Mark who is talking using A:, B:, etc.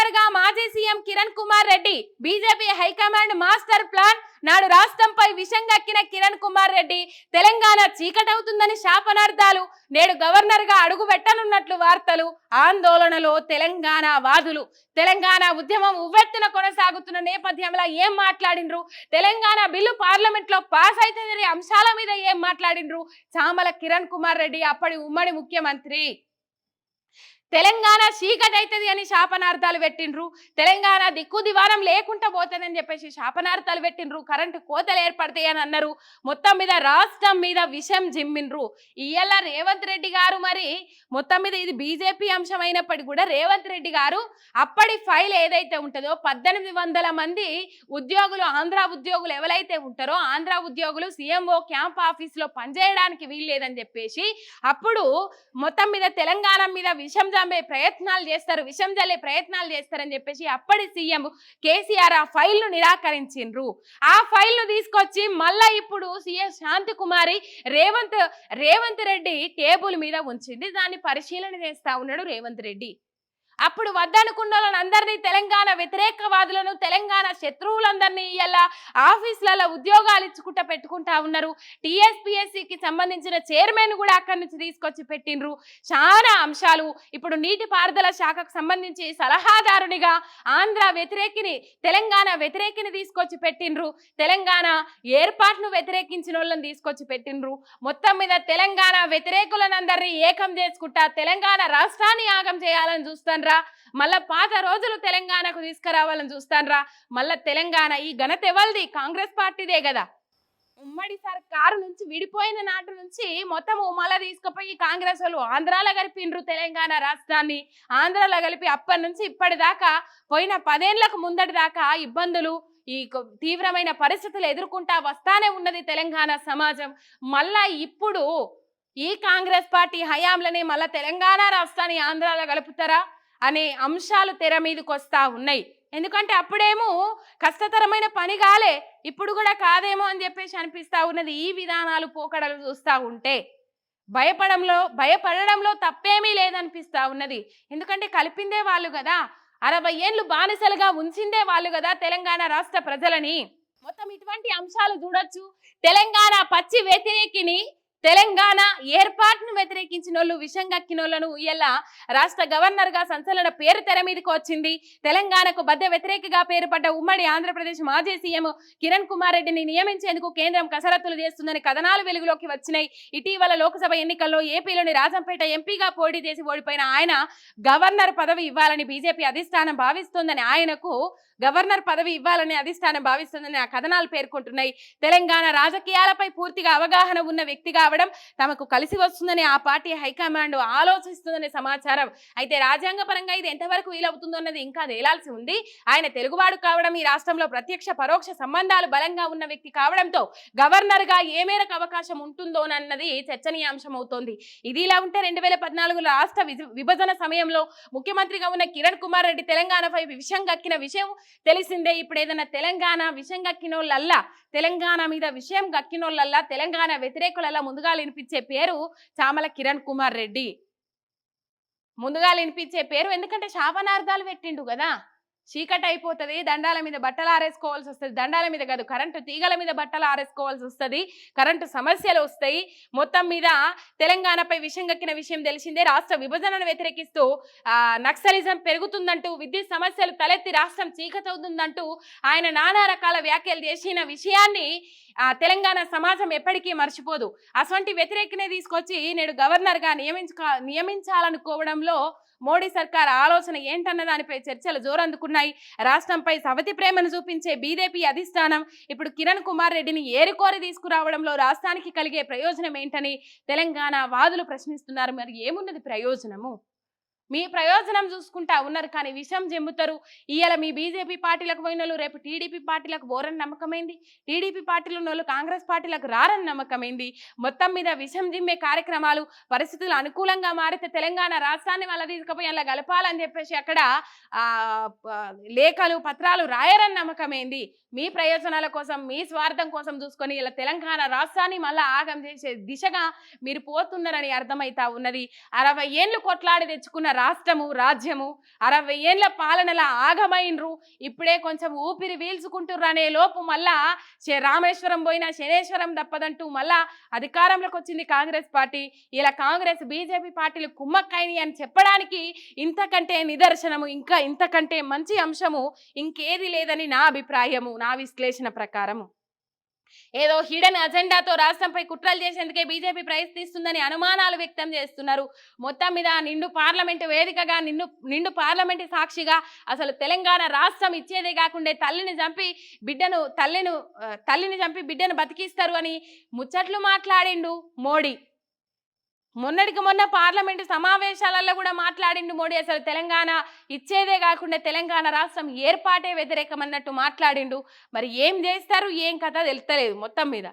A: గవర్నర్గా మాజీ CM Kiran Kumar Reddy BJP high command master plan నాడు రాష్ట్రంపై విషంగక్కిన కిరణ్ కుమార్ రెడ్డి తెలంగాణ చీకటవుతుందని శాపనార్థాలు నేడు గవర్నర్గా అడుగు పెట్టనున్నట్లు వార్తలు ఆందోళనలో తెలంగాణ వాదులు. తెలంగాణ ఉద్యమం ఉవ్వెత్తున కొనసాగుతున్న నేపథ్యంలో ఏం మాట్లాడిండ్రు తెలంగాణ బిల్లు పార్లమెంట్లో పాస్ అవుతుందని అంశాల మీద ఏం మాట్లాడిండ్రు చామల కిరణ్ కుమార్ రెడ్డి అప్పటి ఉమ్మడి ముఖ్యమంత్రి. తెలంగాణ చీకటైతుంది అని శాపనార్థాలు పెట్టిండ్రు. తెలంగాణ దిక్కు దివారం లేకుండా పోతుందని చెప్పేసి శాపనార్థాలు పెట్టిండ్రు. కరెంటు కోతలు ఏర్పడతాయి అని అన్నారు. మొత్తం మీద రాష్ట్రం మీద విషం జిమ్మిండ్రు. ఇయ్యాల రేవంత్ రెడ్డి గారు మరి మొత్తం మీద ఇది బీజేపీ అంశం అయినప్పటికీ కూడా రేవంత్ రెడ్డి గారు అప్పటి ఫైల్ ఏదైతే ఉంటుందో పద్దెనిమిది వందల మంది ఉద్యోగులు ఆంధ్ర ఉద్యోగులు ఎవరైతే ఉంటారో ఆంధ్ర ఉద్యోగులు సీఎంఓ క్యాంప్ ఆఫీస్లో పనిచేయడానికి వీల్లేదని చెప్పేసి అప్పుడు మొత్తం మీద తెలంగాణ మీద విషం చంపే ప్రయత్నాలు చేస్తారు విషం జల్లే ప్రయత్నాలు చేస్తారని చెప్పేసి అప్పటి సీఎం కేసీఆర్ ఆ ఫైల్ను నిరాకరించిండ్రు. ఆ ఫైల్ను తీసుకొచ్చి మళ్ళా ఇప్పుడు సీఎం శాంతి కుమారి రేవంత్ రేవంత్ రెడ్డి టేబుల్ మీద ఉంచింది. దాన్ని పరిశీలన చేస్తా ఉన్నాడు రేవంత్ రెడ్డి. అప్పుడు వద్దనుకున్న వాళ్ళందరినీ తెలంగాణ వ్యతిరేకవాదులను తెలంగాణ శత్రువులందరినీ ఇలా ఆఫీసులలో ఉద్యోగాలు ఇచ్చుకుంటా పెట్టుకుంటా ఉన్నారు. టీఎస్పీఎస్సికి సంబంధించిన చైర్మన్ కూడా అక్కడి నుంచి తీసుకొచ్చి పెట్టిండ్రు. చాలా అంశాలు. ఇప్పుడు నీటిపారుదల శాఖకు సంబంధించి సలహాదారునిగా ఆంధ్ర వ్యతిరేకిని తెలంగాణ వ్యతిరేకిని తీసుకొచ్చి పెట్టిండ్రు. తెలంగాణ ఏర్పాటును వ్యతిరేకించిన వాళ్ళని తీసుకొచ్చి పెట్టిండ్రు. మొత్తం మీద తెలంగాణ వ్యతిరేకులనందరినీ ఏకం చేసుకుంటా తెలంగాణ రాష్ట్రాన్ని యాగం చేయాలని చూస్తాన్రా మళ్ళా పాత రోజులు తెలంగాణకు తీసుకురావాలని చూస్తానరా. మళ్ళా తెలంగాణ ఈ ఘనత ఎవరిది? కాంగ్రెస్ పార్టీదే కదా ఉమ్మడి సర్కారు నుంచి విడిపోయిన నాటి నుంచి మొత్తం ఉమ్మల తీసుకుపోయి కాంగ్రెస్ వాళ్ళు ఆంధ్రాలో కలిపిండ్రు తెలంగాణ రాష్ట్రాన్ని. ఆంధ్రాలో కలిపి అప్పటి నుంచి ఇప్పటిదాకా పోయిన పదేళ్ళకు ముందటి దాకా ఇబ్బందులు ఈ తీవ్రమైన పరిస్థితులు ఎదుర్కొంటా వస్తానే ఉన్నది తెలంగాణ సమాజం. మళ్ళా ఇప్పుడు ఈ కాంగ్రెస్ పార్టీ హయాంలోనే మళ్ళా తెలంగాణ రాష్ట్రాన్ని ఆంధ్రాలో కలుపుతారా? అనే అంశాలు తెర మీదకి వస్తూ ఉన్నాయి. ఎందుకంటే అప్పుడేమో కష్టతరమైన పని కాలే ఇప్పుడు కూడా కాదేమో అని చెప్పేసి అనిపిస్తూ ఉన్నది ఈ విధానాలు పోకడలు చూస్తూ ఉంటే. భయపడంలో భయపడడంలో తప్పేమీ లేదనిపిస్తా ఉన్నది. ఎందుకంటే కలిపిందే వాళ్ళు కదా. అరవై ఏళ్ళు బానిసలుగా ఉంచిందే వాళ్ళు కదా తెలంగాణ రాష్ట్ర ప్రజలని. మొత్తం ఇటువంటి అంశాలు చూడొచ్చు. తెలంగాణ పచ్చి వ్యతిరేకిని తెలంగాణ ఏర్పాటును వ్యతిరేకించిన వాళ్ళు విషం కక్కిన ఇలా రాష్ట్ర గవర్నర్గా సంచలన పేరు తెర మీదకి వచ్చింది. తెలంగాణకు బద్ద వ్యతిరేకగా పేరుపడ్డ ఉమ్మడి ఆంధ్రప్రదేశ్ మాజీ సీఎం కిరణ్ కుమార్ రెడ్డిని నియమించేందుకు కేంద్రం కసరత్తులు చేస్తుందని కథనాలు వెలుగులోకి వచ్చినాయి. ఇటీవల లోక్సభ ఎన్నికల్లో ఏపీలోని రాజంపేట ఎంపీగా పోటీ చేసి ఓడిపోయిన ఆయన గవర్నర్ పదవి ఇవ్వాలని బీజేపీ అధిష్టానం భావిస్తోందని ఆయనకు గవర్నర్ పదవి ఇవ్వాలని అధిష్టానం భావిస్తుందని ఆ కథనాలు పేర్కొంటున్నాయి. తెలంగాణ రాజకీయాలపై పూర్తిగా అవగాహన ఉన్న వ్యక్తి కావడం తమకు కలిసి వస్తుందని ఆ పార్టీ హైకమాండ్ ఆలోచిస్తుందనే సమాచారం. అయితే రాజ్యాంగ పరంగా ఇది ఎంతవరకు వీలవుతుందో అన్నది ఇంకా తేలాల్సి ఉంది. ఆయన తెలుగువాడు కావడం ఈ రాష్ట్రంలో ప్రత్యక్ష పరోక్ష సంబంధాలు బలంగా ఉన్న వ్యక్తి కావడంతో గవర్నర్గా ఏ మేరకు అవకాశం ఉంటుందోనన్నది చర్చనీయాంశం అవుతోంది ఇది ఇలా ఉంటే రెండు వేల పద్నాలుగులో రాష్ట్ర విభజన సమయంలో ముఖ్యమంత్రిగా ఉన్న కిరణ్ కుమార్ రెడ్డి తెలంగాణపై విషం గక్కిన విషయం తెలిసిందే ఇప్పుడు ఏదైనా తెలంగాణ విషయం గక్కినోళ్ళల్లా తెలంగాణ మీద విషయం గక్కినోళ్ళల్లా తెలంగాణ వ్యతిరేకులల్లా ముందుగా వినిపించే పేరు చామల కిరణ్ కుమార్ రెడ్డి. ముందుగా వినిపించే పేరు ఎందుకంటే శాపనార్థాలు పెట్టిండు కదా. చీకటి అయిపోతుంది దండాల మీద బట్టలు ఆరేసుకోవాల్సి వస్తుంది దండాల మీద కాదు కరెంటు తీగల మీద బట్టలు ఆరేసుకోవాల్సి వస్తుంది కరెంటు సమస్యలు వస్తాయి. మొత్తం మీద తెలంగాణపై విషయం గక్కిన విషయం తెలిసిందే. రాష్ట్ర విభజనను వ్యతిరేకిస్తూ నక్సలిజం పెరుగుతుందంటూ విద్యుత్ సమస్యలు తలెత్తి రాష్ట్రం చీకటవుతుందంటూ ఆయన నానా రకాల వ్యాఖ్యలు చేసిన విషయాన్ని తెలంగాణ సమాజం ఎప్పటికీ మర్చిపోదు. అటువంటి వ్యతిరేకనే తీసుకొచ్చి నేడు గవర్నర్గా నియమించుకో నియమించాలనుకోవడంలో మోడీ సర్కార్ ఆలోచన ఏంటన్న దానిపై చర్చలు జోరందుకున్నాయి. రాష్ట్రంపై సవతి ప్రేమను చూపించే బీజేపీ అధిష్టానం ఇప్పుడు కిరణ్ కుమార్ రెడ్డిని ఏరికోరి తీసుకురావడంలో రాష్ట్రానికి కలిగే ప్రయోజనం ఏంటని తెలంగాణ వాదులు ప్రశ్నిస్తున్నారు. మరి ఏమున్నది ప్రయోజనము? మీ ప్రయోజనం చూసుకుంటా ఉన్నారు కానీ విషం జమ్ముతారు ఇవాళ మీ బీజేపీ పార్టీలకు పోయిన వాళ్ళు రేపు టీడీపీ పార్టీలకు పోరని నమ్మకమైంది? టీడీపీ పార్టీలో ఉన్న కాంగ్రెస్ పార్టీలకు రారని నమ్మకమైంది? మొత్తం మీద విషం జిమ్మే కార్యక్రమాలు పరిస్థితులు అనుకూలంగా మారితే తెలంగాణ రాష్ట్రాన్ని వాళ్ళ తీసుకుపోయి అలా గలపాలని చెప్పేసి అక్కడ లేఖలు పత్రాలు రాయరని నమ్మకమైంది? మీ ప్రయోజనాల కోసం మీ స్వార్థం కోసం చూసుకొని ఇలా తెలంగాణ రాష్ట్రాన్ని మళ్ళా ఆగం చేసే దిశగా మీరు పోతున్నారని అర్థమవుతా ఉన్నది. అరవై ఏళ్ళు కొట్లాడి తెచ్చుకున్న రాష్ట్రము రాజ్యము అరవై ఏళ్ళ పాలనల ఆగమైనరు ఇప్పుడే కొంచెం ఊపిరి వీల్చుకుంటుర్రు అనే లోపు మళ్ళా రామేశ్వరం పోయినా శనేశ్వరం తప్పదంటూ మళ్ళా అధికారంలోకి వచ్చింది కాంగ్రెస్ పార్టీ. ఇలా కాంగ్రెస్ బీజేపీ పార్టీలు కుమ్మక్కైని అని చెప్పడానికి ఇంతకంటే నిదర్శనము ఇంకా ఇంతకంటే మంచి అంశము ఇంకేది లేదని నా అభిప్రాయము నా విశ్లేషణ ప్రకారము. ఏదో హిడెన్ అజెండాతో రాష్ట్రంపై కుట్రలు చేసేందుకే బీజేపీ ప్రయత్నిస్తుందని అనుమానాలు వ్యక్తం చేస్తున్నారు. మొత్తం మీద నిండు పార్లమెంటు వేదికగా నిన్ను నిండు పార్లమెంటు సాక్షిగా అసలు తెలంగాణ రాష్ట్రం ఇచ్చేదే కాకుండా తల్లిని చంపి బిడ్డను తల్లిను తల్లిని చంపి బిడ్డను బతికిస్తారు అని ముచ్చట్లు మాట్లాడిండు మోడీ. మొన్నటికి మొన్న పార్లమెంటు సమావేశాలలో కూడా మాట్లాడిండు మోడీ. అసలు తెలంగాణ ఇచ్చేదే కాకుండా తెలంగాణ రాష్ట్రం ఏర్పాటే వ్యతిరేకం అన్నట్టు మాట్లాడిండు. మరి ఏం చేస్తారు? ఏం కథ తెలుస్తలేదు మొత్తం మీద.